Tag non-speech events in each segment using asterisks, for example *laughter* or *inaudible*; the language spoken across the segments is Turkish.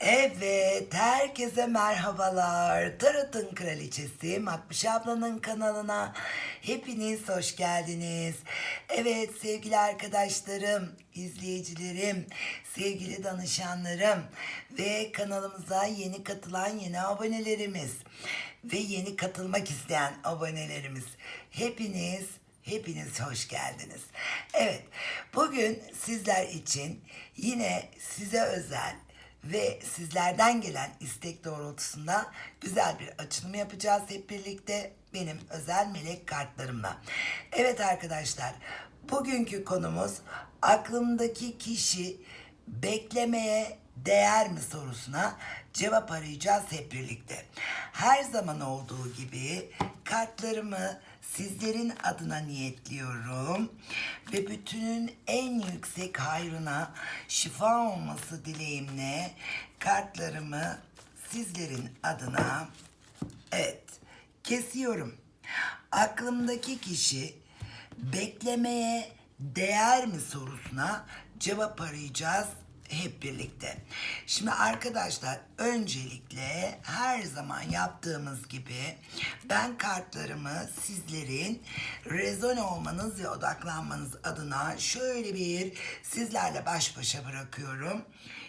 Evet, herkese merhabalar. Tarot'un kraliçesi Makbuş ablanın kanalına hepiniz hoş geldiniz. Evet sevgili arkadaşlarım, izleyicilerim, sevgili danışanlarım ve kanalımıza yeni katılan yeni abonelerimiz ve yeni katılmak isteyen abonelerimiz. Hepiniz Hepiniz hoş geldiniz. Evet, bugün sizler için yine size özel ve sizlerden gelen istek doğrultusunda güzel bir açılım yapacağız hep birlikte benim özel melek kartlarımla. Evet arkadaşlar, bugünkü konumuz aklımdaki kişi beklemeye değer mi sorusuna cevap arayacağız hep birlikte. Her zaman olduğu gibi kartlarımı sizlerin adına niyetliyorum ve bütünün en yüksek hayrına şifa olması dileğimle kartlarımı sizlerin adına evet kesiyorum. Aklımdaki kişi beklemeye değer mi sorusuna cevap arayacağız hep birlikte. Şimdi arkadaşlar öncelikle her zaman yaptığımız gibi ben kartlarımı sizlerin rezone olmanız ve odaklanmanız adına şöyle bir sizlerle baş başa bırakıyorum.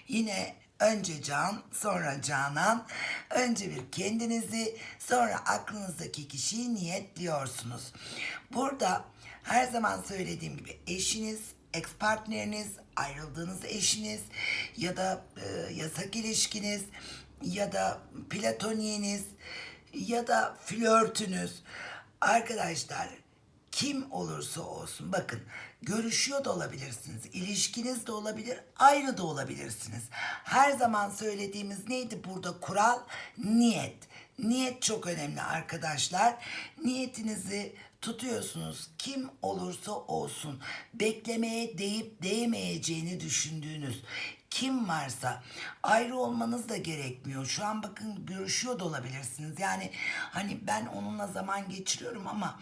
Yine önce Can, sonra Canan, önce bir kendinizi, sonra aklınızdaki kişiyi niyetliyorsunuz. Burada her zaman söylediğim gibi eşiniz, ex partneriniz, ayrıldığınız eşiniz ya da e, yasak ilişkiniz ya da platoniğiniz ya da flörtünüz arkadaşlar kim olursa olsun bakın görüşüyor da olabilirsiniz, ilişkiniz de olabilir, ayrı da olabilirsiniz. Her zaman söylediğimiz neydi burada kural? Niyet. Niyet çok önemli arkadaşlar. Niyetinizi tutuyorsunuz kim olursa olsun beklemeye değip değmeyeceğini düşündüğünüz kim varsa ayrı olmanız da gerekmiyor. Şu an bakın görüşüyor da olabilirsiniz. Yani hani ben onunla zaman geçiriyorum ama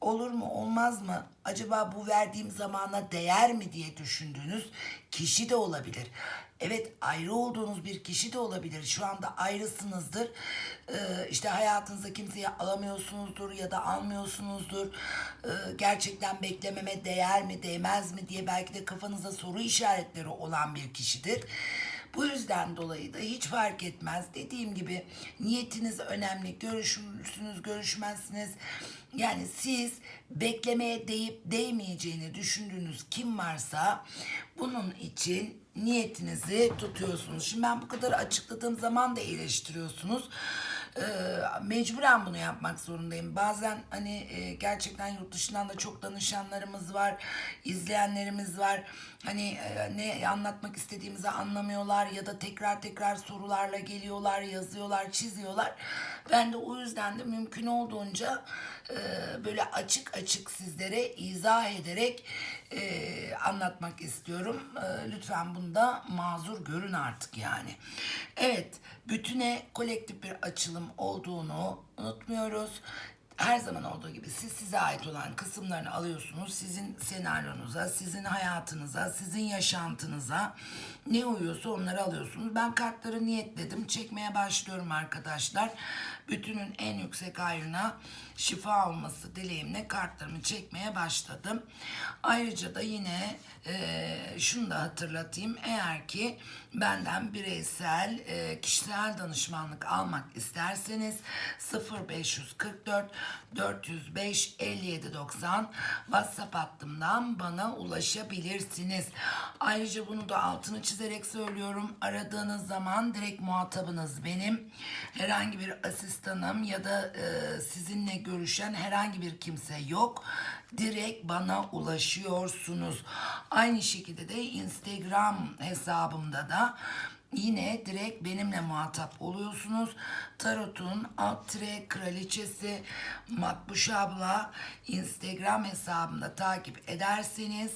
olur mu olmaz mı acaba bu verdiğim zamana değer mi diye düşündüğünüz kişi de olabilir. Evet ayrı olduğunuz bir kişi de olabilir. Şu anda ayrısınızdır. Ee, işte hayatınıza kimseyi alamıyorsunuzdur ya da almıyorsunuzdur. Ee, gerçekten beklememe değer mi değmez mi diye belki de kafanıza soru işaretleri olan bir kişidir. Bu yüzden dolayı da hiç fark etmez. Dediğim gibi niyetiniz önemli. Görüşürsünüz, görüşmezsiniz. Yani siz beklemeye değip değmeyeceğini düşündüğünüz kim varsa bunun için niyetinizi tutuyorsunuz. Şimdi ben bu kadar açıkladığım zaman da eleştiriyorsunuz. Ee, mecburen bunu yapmak zorundayım. Bazen hani e, gerçekten yurt dışından da çok danışanlarımız var, izleyenlerimiz var. Hani e, ne anlatmak istediğimizi anlamıyorlar ya da tekrar tekrar sorularla geliyorlar, yazıyorlar, çiziyorlar. Ben de o yüzden de mümkün olduğunca böyle açık açık sizlere izah ederek e, anlatmak istiyorum. E, lütfen bunda mazur görün artık yani. Evet, bütüne kolektif bir açılım olduğunu unutmuyoruz. Her zaman olduğu gibi siz size ait olan kısımlarını alıyorsunuz. Sizin senaryonuza, sizin hayatınıza, sizin yaşantınıza ne uyuyorsa onları alıyorsunuz. Ben kartları niyetledim. Çekmeye başlıyorum arkadaşlar. Bütünün en yüksek hayrına şifa olması dileğimle kartlarımı çekmeye başladım. Ayrıca da yine e, şunu da hatırlatayım. Eğer ki benden bireysel e, kişisel danışmanlık almak isterseniz 0544 405 5790 WhatsApp hattımdan bana ulaşabilirsiniz. Ayrıca bunu da altını çizerek söylüyorum. Aradığınız zaman direkt muhatabınız benim. Herhangi bir asistanım ya da e, sizinle görüşen herhangi bir kimse yok. Direkt bana ulaşıyorsunuz. Aynı şekilde de Instagram hesabımda da yine direkt benimle muhatap oluyorsunuz. Tarot'un alt tire kraliçesi Makbuş abla Instagram hesabımda takip ederseniz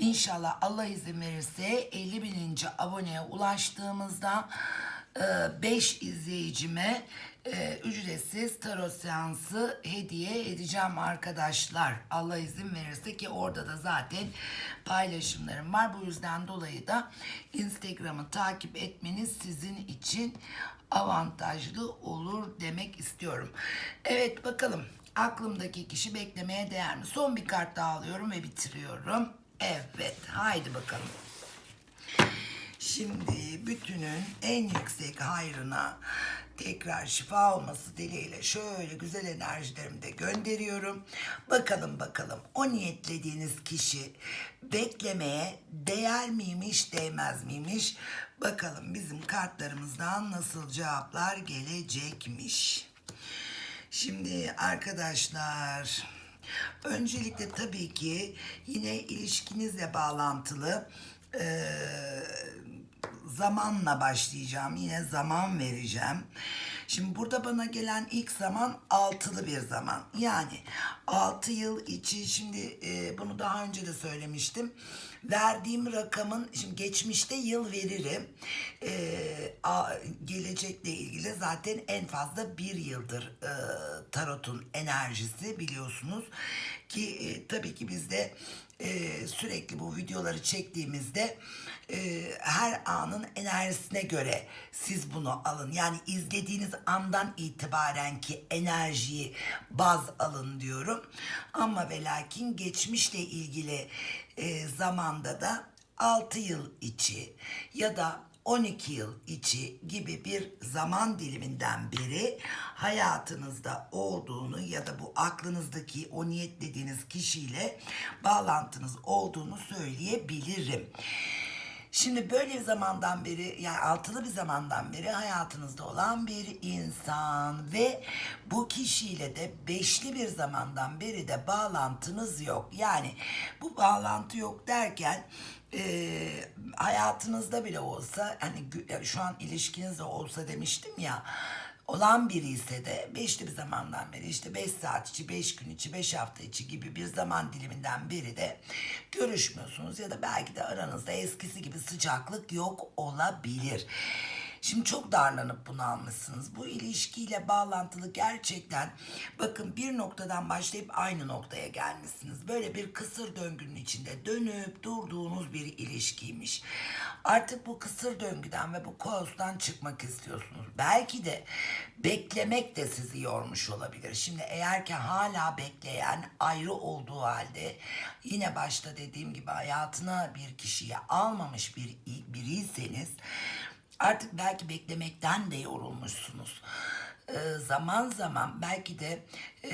İnşallah Allah izin verirse 50 bininci aboneye ulaştığımızda e, 5 izleyicime e, ücretsiz tarot seansı hediye edeceğim arkadaşlar. Allah izin verirse ki orada da zaten paylaşımlarım var. Bu yüzden dolayı da Instagram'ı takip etmeniz sizin için avantajlı olur demek istiyorum. Evet bakalım aklımdaki kişi beklemeye değer mi? Son bir kart daha alıyorum ve bitiriyorum. Evet haydi bakalım. Şimdi bütünün en yüksek hayrına tekrar şifa olması dileğiyle şöyle güzel enerjilerimi de gönderiyorum. Bakalım bakalım o niyetlediğiniz kişi beklemeye değer miymiş değmez miymiş? Bakalım bizim kartlarımızdan nasıl cevaplar gelecekmiş. Şimdi arkadaşlar öncelikle tabii ki yine ilişkinizle bağlantılı eee, zamanla başlayacağım. Yine zaman vereceğim. Şimdi burada bana gelen ilk zaman altılı bir zaman. Yani 6 yıl içi şimdi e, bunu daha önce de söylemiştim. Verdiğim rakamın şimdi geçmişte yıl veririm. E, a, gelecekle ilgili zaten en fazla bir yıldır e, tarotun enerjisi biliyorsunuz ki e, tabii ki bizde e, sürekli bu videoları çektiğimizde e, her anın enerjisine göre siz bunu alın. Yani izlediğiniz andan itibaren ki enerjiyi baz alın diyorum. Ama ve lakin geçmişle ilgili e, zamanda da 6 yıl içi ya da 12 yıl içi gibi bir zaman diliminden beri hayatınızda olduğunu ya da bu aklınızdaki o niyetlediğiniz kişiyle bağlantınız olduğunu söyleyebilirim. Şimdi böyle bir zamandan beri yani altılı bir zamandan beri hayatınızda olan bir insan ve bu kişiyle de beşli bir zamandan beri de bağlantınız yok. Yani bu bağlantı yok derken e, hayatınızda bile olsa hani şu an ilişkinizde olsa demiştim ya olan biri ise de beşli bir zamandan beri işte 5 saat içi, 5 gün içi, 5 hafta içi gibi bir zaman diliminden biri de görüşmüyorsunuz ya da belki de aranızda eskisi gibi sıcaklık yok olabilir. Şimdi çok darlanıp bunu almışsınız. Bu ilişkiyle bağlantılı gerçekten bakın bir noktadan başlayıp aynı noktaya gelmişsiniz. Böyle bir kısır döngünün içinde dönüp durduğunuz bir ilişkiymiş. Artık bu kısır döngüden ve bu kaostan çıkmak istiyorsunuz. Belki de beklemek de sizi yormuş olabilir. Şimdi eğer ki hala bekleyen ayrı olduğu halde yine başta dediğim gibi hayatına bir kişiyi almamış bir biriyseniz Artık belki beklemekten de yorulmuşsunuz. Ee, zaman zaman belki de e,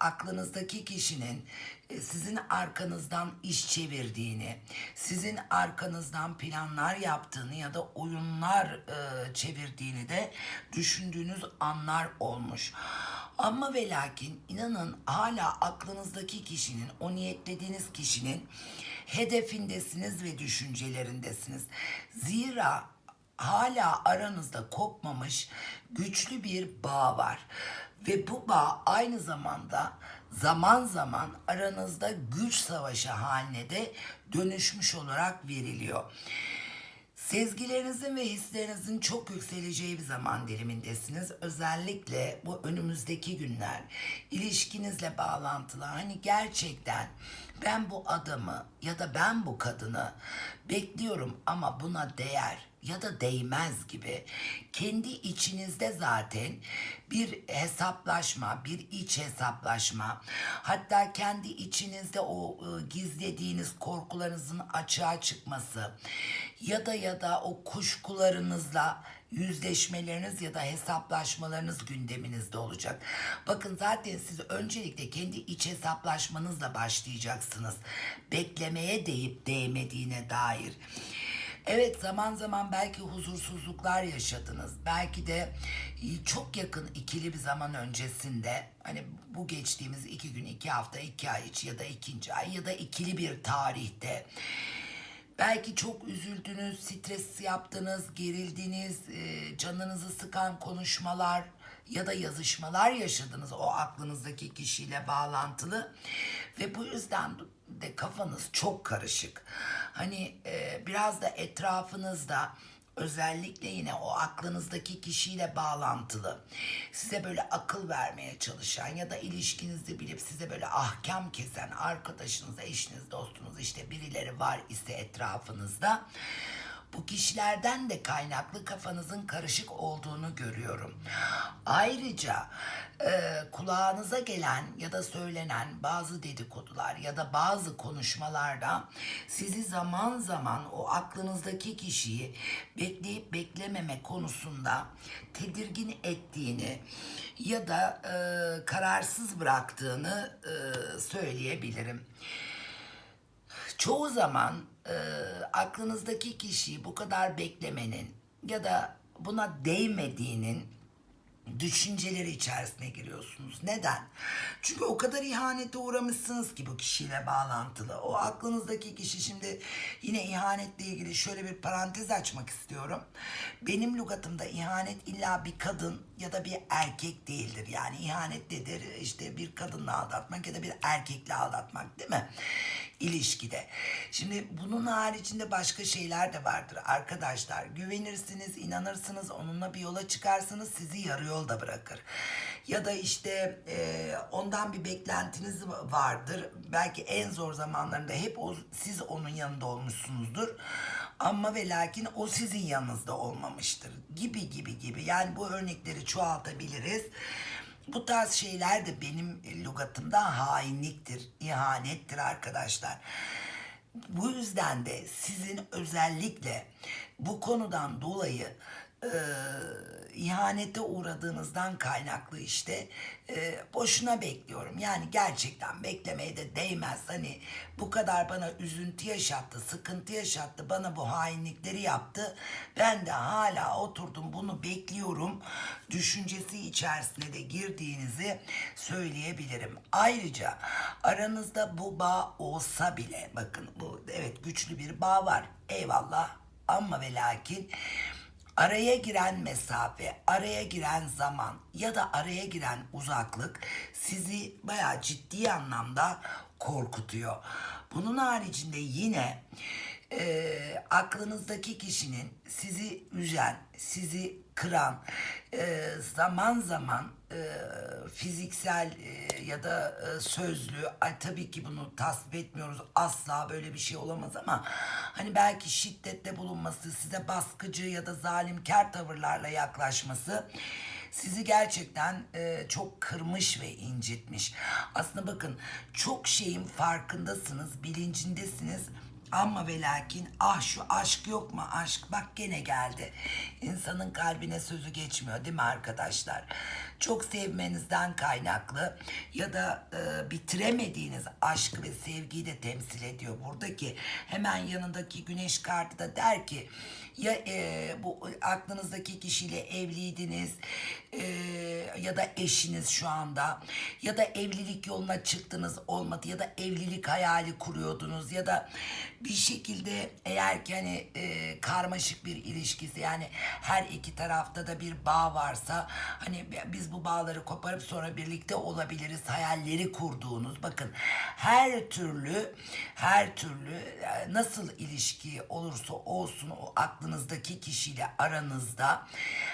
aklınızdaki kişinin e, sizin arkanızdan iş çevirdiğini, sizin arkanızdan planlar yaptığını ya da oyunlar e, çevirdiğini de düşündüğünüz anlar olmuş. Ama ve lakin inanın hala aklınızdaki kişinin, o niyetlediğiniz kişinin hedefindesiniz ve düşüncelerindesiniz. Zira hala aranızda kopmamış güçlü bir bağ var. Ve bu bağ aynı zamanda zaman zaman aranızda güç savaşı haline de dönüşmüş olarak veriliyor. Sezgilerinizin ve hislerinizin çok yükseleceği bir zaman dilimindesiniz. Özellikle bu önümüzdeki günler ilişkinizle bağlantılı. Hani gerçekten ben bu adamı ya da ben bu kadını bekliyorum ama buna değer ya da değmez gibi kendi içinizde zaten bir hesaplaşma, bir iç hesaplaşma, hatta kendi içinizde o e, gizlediğiniz korkularınızın açığa çıkması ya da ya da o kuşkularınızla yüzleşmeleriniz ya da hesaplaşmalarınız gündeminizde olacak. Bakın zaten siz öncelikle kendi iç hesaplaşmanızla başlayacaksınız. Beklemeye değip değmediğine dair. Evet zaman zaman belki huzursuzluklar yaşadınız. Belki de e, çok yakın ikili bir zaman öncesinde hani bu geçtiğimiz iki gün, iki hafta, iki ay içi ya da ikinci ay ya da ikili bir tarihte Belki çok üzüldünüz, stres yaptınız, gerildiniz, e, canınızı sıkan konuşmalar ya da yazışmalar yaşadınız o aklınızdaki kişiyle bağlantılı ve bu yüzden de kafanız çok karışık. Hani e, biraz da etrafınızda özellikle yine o aklınızdaki kişiyle bağlantılı size böyle akıl vermeye çalışan ya da ilişkinizi bilip size böyle ahkam kesen arkadaşınız, eşiniz, dostunuz işte birileri var ise etrafınızda bu kişilerden de kaynaklı kafanızın karışık olduğunu görüyorum. Ayrıca e, kulağınıza gelen ya da söylenen bazı dedikodular ya da bazı konuşmalarda sizi zaman zaman o aklınızdaki kişiyi bekleyip beklememe konusunda tedirgin ettiğini ya da e, kararsız bıraktığını e, söyleyebilirim. Çoğu zaman e, aklınızdaki kişiyi bu kadar beklemenin ya da buna değmediğinin düşünceleri içerisine giriyorsunuz. Neden? Çünkü o kadar ihanete uğramışsınız ki bu kişiyle bağlantılı. O aklınızdaki kişi şimdi yine ihanetle ilgili şöyle bir parantez açmak istiyorum. Benim lügatımda ihanet illa bir kadın ya da bir erkek değildir. Yani ihanet nedir? İşte bir kadınla aldatmak ya da bir erkekle aldatmak değil mi? İlişkide. Şimdi bunun haricinde başka şeyler de vardır arkadaşlar. Güvenirsiniz, inanırsınız, onunla bir yola çıkarsınız sizi yarı yolda bırakır. Ya da işte e, ondan bir beklentiniz vardır. Belki en zor zamanlarında hep o, siz onun yanında olmuşsunuzdur. Ama ve lakin o sizin yanınızda olmamıştır. Gibi gibi gibi. Yani bu örnekleri çoğaltabiliriz. Bu tarz şeyler de benim lügatımda hainliktir, ihanettir arkadaşlar. Bu yüzden de sizin özellikle bu konudan dolayı e, ihanete uğradığınızdan kaynaklı işte e, boşuna bekliyorum. Yani gerçekten beklemeye de değmez. Hani bu kadar bana üzüntü yaşattı, sıkıntı yaşattı, bana bu hainlikleri yaptı. Ben de hala oturdum bunu bekliyorum. Düşüncesi içerisine de girdiğinizi söyleyebilirim. Ayrıca aranızda bu bağ olsa bile bakın bu evet güçlü bir bağ var. Eyvallah ama ve lakin araya giren mesafe, araya giren zaman ya da araya giren uzaklık sizi bayağı ciddi anlamda korkutuyor. Bunun haricinde yine e, aklınızdaki kişinin sizi üzen, sizi kıran, e, zaman zaman e, fiziksel e, ya da e, sözlü, ay tabii ki bunu tasvip etmiyoruz asla böyle bir şey olamaz ama hani belki şiddette bulunması, size baskıcı ya da zalimkar tavırlarla yaklaşması sizi gerçekten e, çok kırmış ve incitmiş. Aslında bakın çok şeyin farkındasınız, bilincindesiniz ama ve lakin ah şu aşk yok mu aşk bak gene geldi. İnsanın kalbine sözü geçmiyor değil mi arkadaşlar? Çok sevmenizden kaynaklı ya da e, bitiremediğiniz aşkı ve sevgiyi de temsil ediyor. Buradaki hemen yanındaki güneş kartı da der ki ya e, bu aklınızdaki kişiyle evliydiniz e, ya da eşiniz şu anda ya da evlilik yoluna çıktınız olmadı ya da evlilik hayali kuruyordunuz ya da bir şekilde eğer ki hani e, karmaşık bir ilişkisi yani her iki tarafta da bir bağ varsa hani biz bu bağları koparıp sonra birlikte olabiliriz hayalleri kurduğunuz bakın her türlü her türlü e, nasıl ilişki olursa olsun o aklınızdaki kişiyle aranızda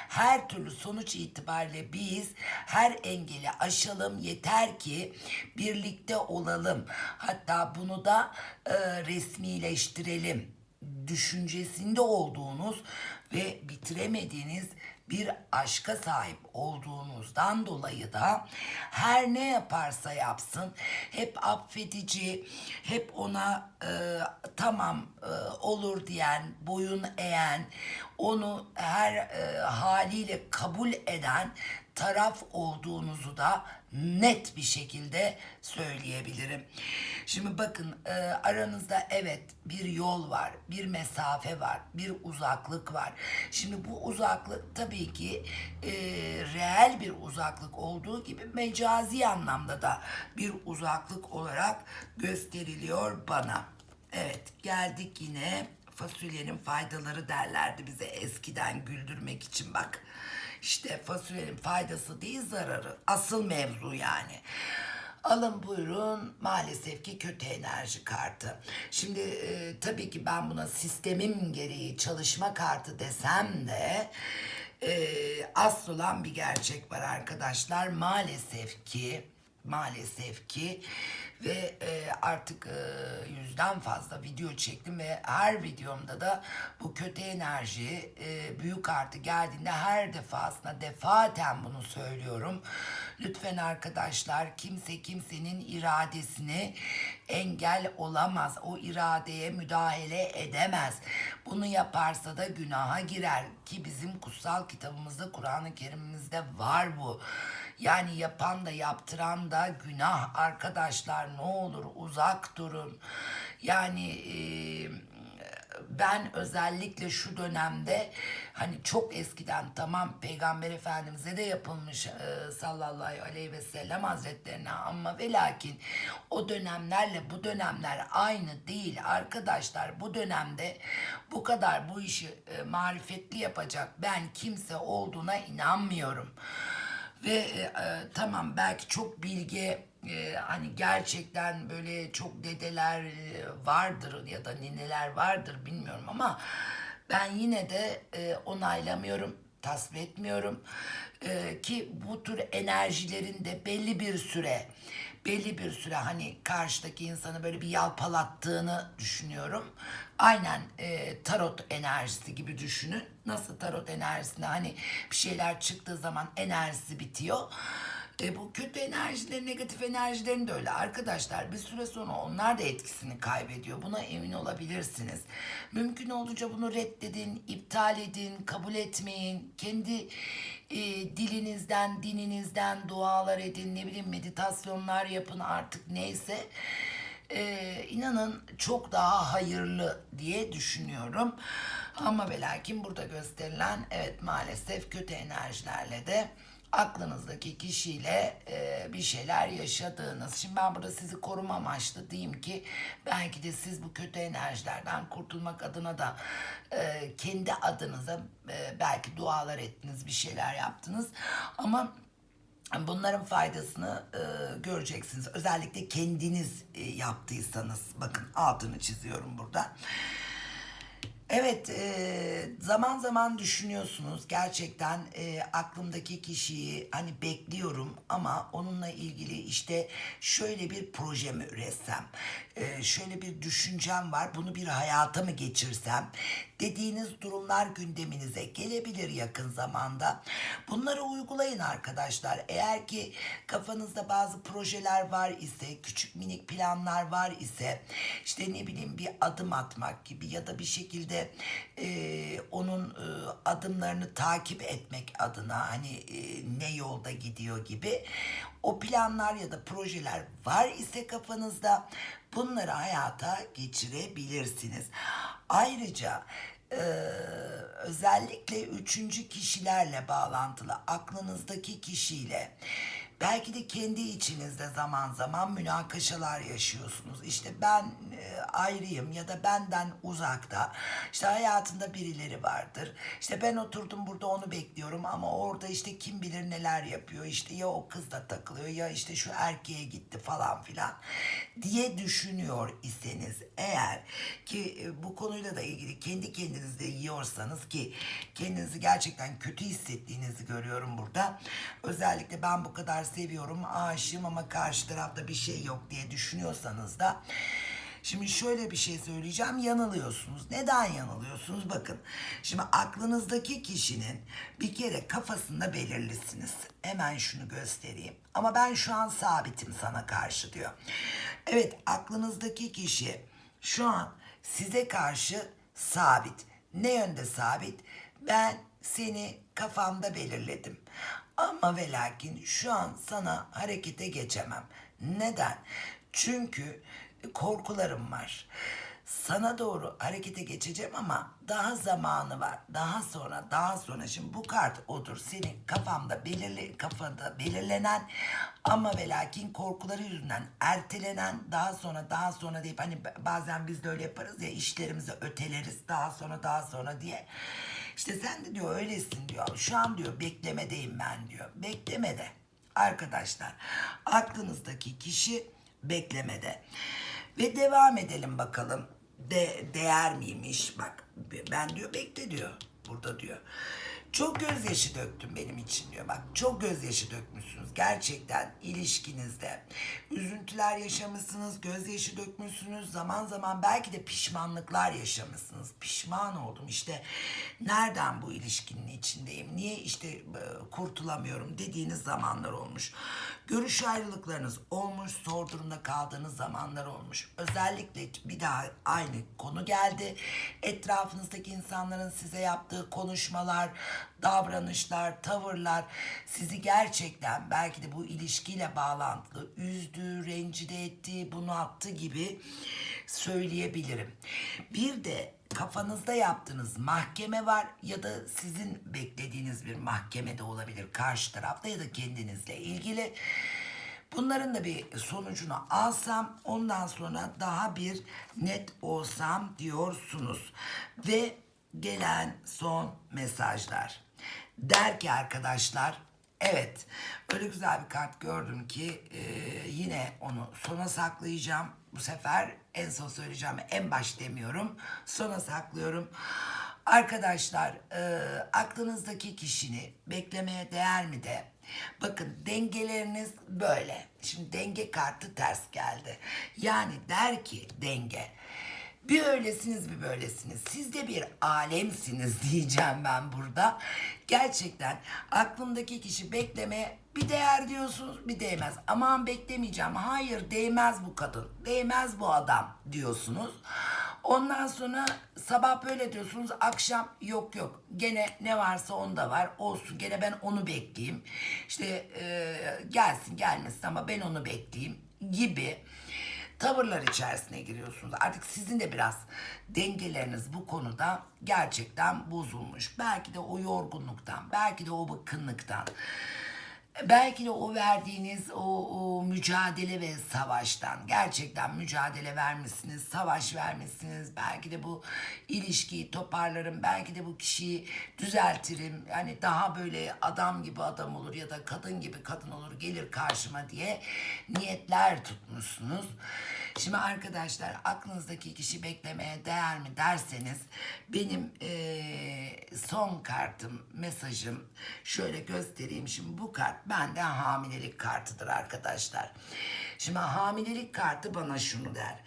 her türlü sonuç itibariyle biz her engeli aşalım yeter ki birlikte olalım. Hatta bunu da e, resmileştirelim düşüncesinde olduğunuz ve bitiremediğiniz bir aşka sahip olduğunuzdan dolayı da her ne yaparsa yapsın hep affedici, hep ona e, tamam e, olur diyen, boyun eğen, onu her e, haliyle kabul eden taraf olduğunuzu da net bir şekilde söyleyebilirim. Şimdi bakın e, aranızda evet bir yol var, bir mesafe var, bir uzaklık var. Şimdi bu uzaklık tabii ki e, reel bir uzaklık olduğu gibi mecazi anlamda da bir uzaklık olarak gösteriliyor bana. Evet geldik yine fasulyenin faydaları derlerdi bize eskiden güldürmek için bak. İşte fasulyenin faydası değil zararı. Asıl mevzu yani. Alın buyurun maalesef ki kötü enerji kartı. Şimdi e, tabii ki ben buna sistemim gereği çalışma kartı desem de e, asıl olan bir gerçek var arkadaşlar. Maalesef ki maalesef ki ve e, artık e, yüzden fazla video çektim ve her videomda da bu kötü enerji e, büyük artı geldiğinde her defasında defaten bunu söylüyorum. Lütfen arkadaşlar kimse kimsenin iradesini engel olamaz. O iradeye müdahale edemez. Bunu yaparsa da günaha girer ki bizim kutsal kitabımızda Kur'an-ı Kerim'imizde var bu. Yani yapan da yaptıran da günah arkadaşlar ne olur uzak durun. Yani e, ben özellikle şu dönemde hani çok eskiden tamam peygamber efendimize de yapılmış e, sallallahu aleyhi ve sellem hazretlerine ama ve lakin o dönemlerle bu dönemler aynı değil arkadaşlar bu dönemde bu kadar bu işi e, marifetli yapacak ben kimse olduğuna inanmıyorum. Ve e, e, tamam belki çok bilge e, hani gerçekten böyle çok dedeler e, vardır ya da nineler vardır bilmiyorum ama ben yine de e, onaylamıyorum, tasvip etmiyorum. E, ki bu tür enerjilerin de belli bir süre belli bir süre hani karşıdaki insanı böyle bir yalpalattığını düşünüyorum. Aynen e, tarot enerjisi gibi düşünün. Nasıl tarot enerjisinde hani bir şeyler çıktığı zaman enerjisi bitiyor. E, bu kötü enerjilerin, negatif enerjilerin de öyle. Arkadaşlar bir süre sonra onlar da etkisini kaybediyor. Buna emin olabilirsiniz. Mümkün olunca bunu reddedin, iptal edin, kabul etmeyin. Kendi e, dilinizden, dininizden dualar edin, ne bileyim meditasyonlar yapın artık neyse. E, inanın çok daha hayırlı diye düşünüyorum. Ama ve lakin burada gösterilen evet maalesef kötü enerjilerle de aklınızdaki kişiyle e, bir şeyler yaşadığınız. Şimdi ben burada sizi koruma amaçlı diyeyim ki belki de siz bu kötü enerjilerden kurtulmak adına da e, kendi adınıza e, belki dualar ettiniz, bir şeyler yaptınız. Ama Bunların faydasını e, göreceksiniz. Özellikle kendiniz e, yaptıysanız. Bakın altını çiziyorum burada. Evet, e, zaman zaman düşünüyorsunuz gerçekten e, aklımdaki kişiyi hani bekliyorum ama onunla ilgili işte şöyle bir proje mi üretsem, e, şöyle bir düşüncem var, bunu bir hayata mı geçirsem dediğiniz durumlar gündeminize gelebilir yakın zamanda. Bunları uygulayın arkadaşlar. Eğer ki kafanızda bazı projeler var ise, küçük minik planlar var ise, işte ne bileyim bir adım atmak gibi ya da bir şekilde e, onun e, adımlarını takip etmek adına hani e, ne yolda gidiyor gibi o planlar ya da projeler var ise kafanızda bunları hayata geçirebilirsiniz. Ayrıca e, özellikle üçüncü kişilerle bağlantılı aklınızdaki kişiyle belki de kendi içinizde zaman zaman münakaşalar yaşıyorsunuz. İşte ben e, ayrıyım ya da benden uzakta. İşte hayatında birileri vardır. İşte ben oturdum burada onu bekliyorum ama orada işte kim bilir neler yapıyor. İşte ya o kızla takılıyor ya işte şu erkeğe gitti falan filan diye düşünüyor iseniz eğer ki e, bu konuyla da ilgili kendi kendinizde yiyorsanız ki kendinizi gerçekten kötü hissettiğinizi görüyorum burada. Özellikle ben bu kadar seviyorum, aşığım ama karşı tarafta bir şey yok diye düşünüyorsanız da Şimdi şöyle bir şey söyleyeceğim. Yanılıyorsunuz. Neden yanılıyorsunuz? Bakın. Şimdi aklınızdaki kişinin bir kere kafasında belirlisiniz. Hemen şunu göstereyim. Ama ben şu an sabitim sana karşı diyor. Evet aklınızdaki kişi şu an size karşı sabit. Ne yönde sabit? Ben seni kafamda belirledim. Ama ve lakin şu an sana harekete geçemem. Neden? Çünkü korkularım var. Sana doğru harekete geçeceğim ama daha zamanı var. Daha sonra, daha sonra. Şimdi bu kart odur. Senin kafamda belirli, kafada belirlenen ama ve lakin korkuları yüzünden ertelenen daha sonra, daha sonra deyip hani bazen biz de öyle yaparız ya işlerimizi öteleriz daha sonra, daha sonra diye. İşte sen de diyor öylesin diyor. Şu an diyor beklemedeyim ben diyor. Beklemede. Arkadaşlar aklınızdaki kişi beklemede. Ve devam edelim bakalım. De, değer miymiş? Bak ben diyor bekle diyor. Burada diyor. Çok gözyaşı döktüm benim için diyor. Bak çok gözyaşı dökmüşsünüz. Gerçekten ilişkinizde. Üzüntüler yaşamışsınız, gözyaşı dökmüşsünüz. Zaman zaman belki de pişmanlıklar yaşamışsınız. Pişman oldum işte. Nereden bu ilişkinin içindeyim? Niye işte e, kurtulamıyorum dediğiniz zamanlar olmuş. Görüş ayrılıklarınız olmuş, zor durumda kaldığınız zamanlar olmuş. Özellikle bir daha aynı konu geldi. Etrafınızdaki insanların size yaptığı konuşmalar, davranışlar, tavırlar sizi gerçekten belki de bu ilişkiyle bağlantılı üzdü, rencide etti, bunu attı gibi söyleyebilirim. Bir de kafanızda yaptığınız mahkeme var ya da sizin beklediğiniz bir mahkeme de olabilir karşı tarafta ya da kendinizle ilgili. Bunların da bir sonucunu alsam ondan sonra daha bir net olsam diyorsunuz. Ve gelen son mesajlar. Der ki arkadaşlar evet öyle güzel bir kart gördüm ki e, yine onu sona saklayacağım. Bu sefer en son söyleyeceğim en baş demiyorum sona saklıyorum. Arkadaşlar e, aklınızdaki kişini beklemeye değer mi de Bakın dengeleriniz böyle. Şimdi denge kartı ters geldi. Yani der ki denge. Bir öylesiniz bir böylesiniz. Siz de bir alemsiniz *laughs* diyeceğim ben burada. Gerçekten aklımdaki kişi beklemeye bir değer diyorsunuz bir değmez. Aman beklemeyeceğim. Hayır değmez bu kadın. Değmez bu adam diyorsunuz. Ondan sonra sabah böyle diyorsunuz akşam yok yok gene ne varsa onda var olsun gene ben onu bekleyeyim işte e, gelsin gelmesin ama ben onu bekleyeyim gibi tavırlar içerisine giriyorsunuz. Artık sizin de biraz dengeleriniz bu konuda gerçekten bozulmuş. Belki de o yorgunluktan, belki de o bıkkınlıktan. Belki de o verdiğiniz o, o mücadele ve savaştan gerçekten mücadele vermişsiniz, savaş vermişsiniz. Belki de bu ilişkiyi toparlarım, belki de bu kişiyi düzeltirim. Yani daha böyle adam gibi adam olur ya da kadın gibi kadın olur gelir karşıma diye niyetler tutmuşsunuz. Şimdi arkadaşlar aklınızdaki kişi beklemeye değer mi derseniz benim eee, son kartım, mesajım şöyle göstereyim. Şimdi bu kart bende hamilelik kartıdır arkadaşlar. Şimdi hamilelik kartı bana şunu der.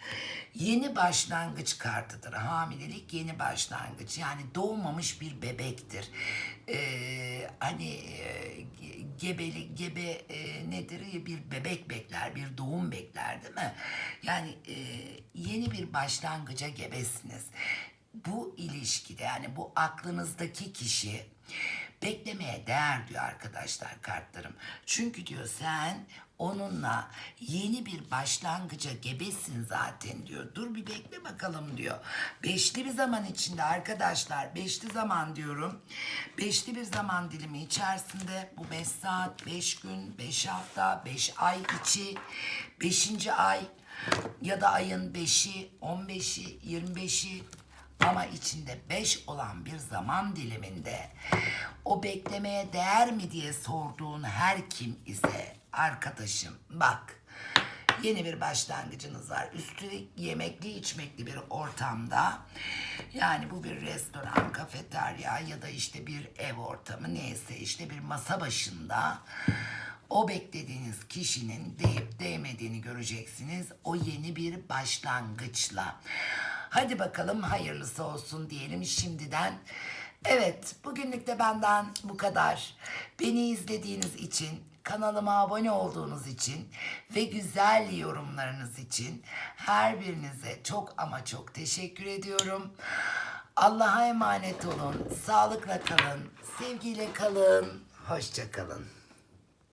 Yeni başlangıç kartıdır. Hamilelik yeni başlangıç. Yani doğmamış bir bebektir. Ee, hani e, gebeli gebe e, nedir bir bebek bekler bir doğum bekler değil mi yani e, yeni bir başlangıca gebesiniz bu ilişkide yani bu aklınızdaki kişi beklemeye değer diyor arkadaşlar kartlarım çünkü diyor sen onunla yeni bir başlangıca gebesin zaten diyor. Dur bir bekle bakalım diyor. Beşli bir zaman içinde arkadaşlar beşli zaman diyorum. Beşli bir zaman dilimi içerisinde bu beş saat, beş gün, beş hafta, beş ay içi, beşinci ay ya da ayın beşi, on beşi, yirmi beşi ama içinde beş olan bir zaman diliminde o beklemeye değer mi diye sorduğun her kim ise arkadaşım bak yeni bir başlangıcınız var. Üstelik yemekli içmekli bir ortamda yani bu bir restoran, kafeterya ya da işte bir ev ortamı neyse işte bir masa başında o beklediğiniz kişinin değip değmediğini göreceksiniz. O yeni bir başlangıçla. Hadi bakalım hayırlısı olsun diyelim şimdiden. Evet, bugünlük de benden bu kadar. Beni izlediğiniz için, kanalıma abone olduğunuz için ve güzel yorumlarınız için her birinize çok ama çok teşekkür ediyorum. Allah'a emanet olun, sağlıkla kalın, sevgiyle kalın, hoşça kalın.